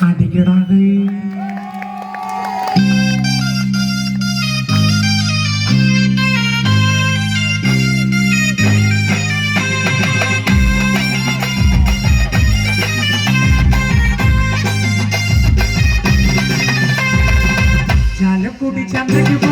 അടിക്കടാതെ. ചാലക്കുടി ചന്തയ്ക്ക്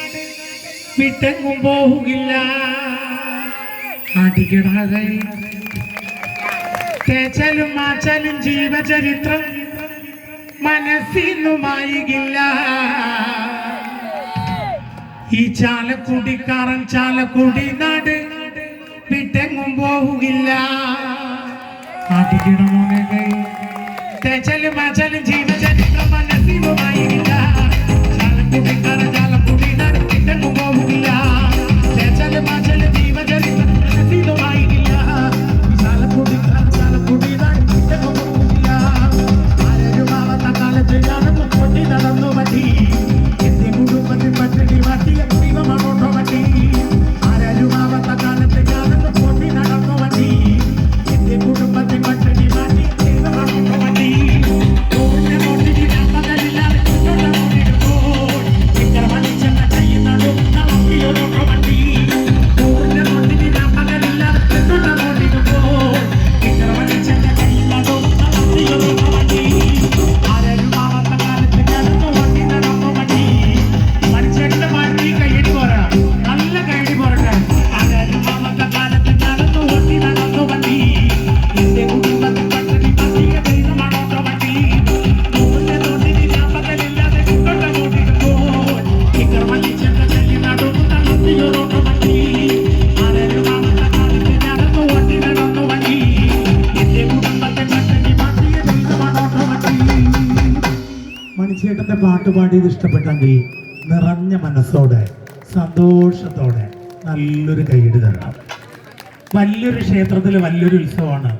വിട്ടെങ്ങും പോവുകില്ല. തേച്ചലും മാച്ചലും ജീവചരിത്രം മനസ്സിന്നു മായികില്ല. ഈ ചാലക്കുടിക്കാരൻ ചാലക്കുടി നാട് വിട്ടെങ്ങും പോവുകില്ല. അടികിടമോനെ തേച്ചലും മാച്ചലും ജീവചരിത്രം ഇത് ഇഷ്ടപ്പെട്ടെങ്കിൽ നിറഞ്ഞ മനസ്സോടെ സന്തോഷത്തോടെ നല്ലൊരു കൈയ്യടി തരണം. വലിയൊരു ക്ഷേത്രത്തിൽ വലിയൊരു ഉത്സവമാണ്.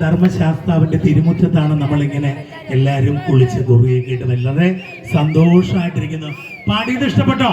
ധർമ്മശാസ്താവിന്റെ തിരുമുറ്റത്താണ് നമ്മളിങ്ങനെ എല്ലാവരും കുളിച്ച് കുറുകയൊക്കെ ഇട്ട് വളരെ സന്തോഷമായിട്ടിരിക്കുന്നു പാടിയത് ഇഷ്ടപ്പെട്ടോ?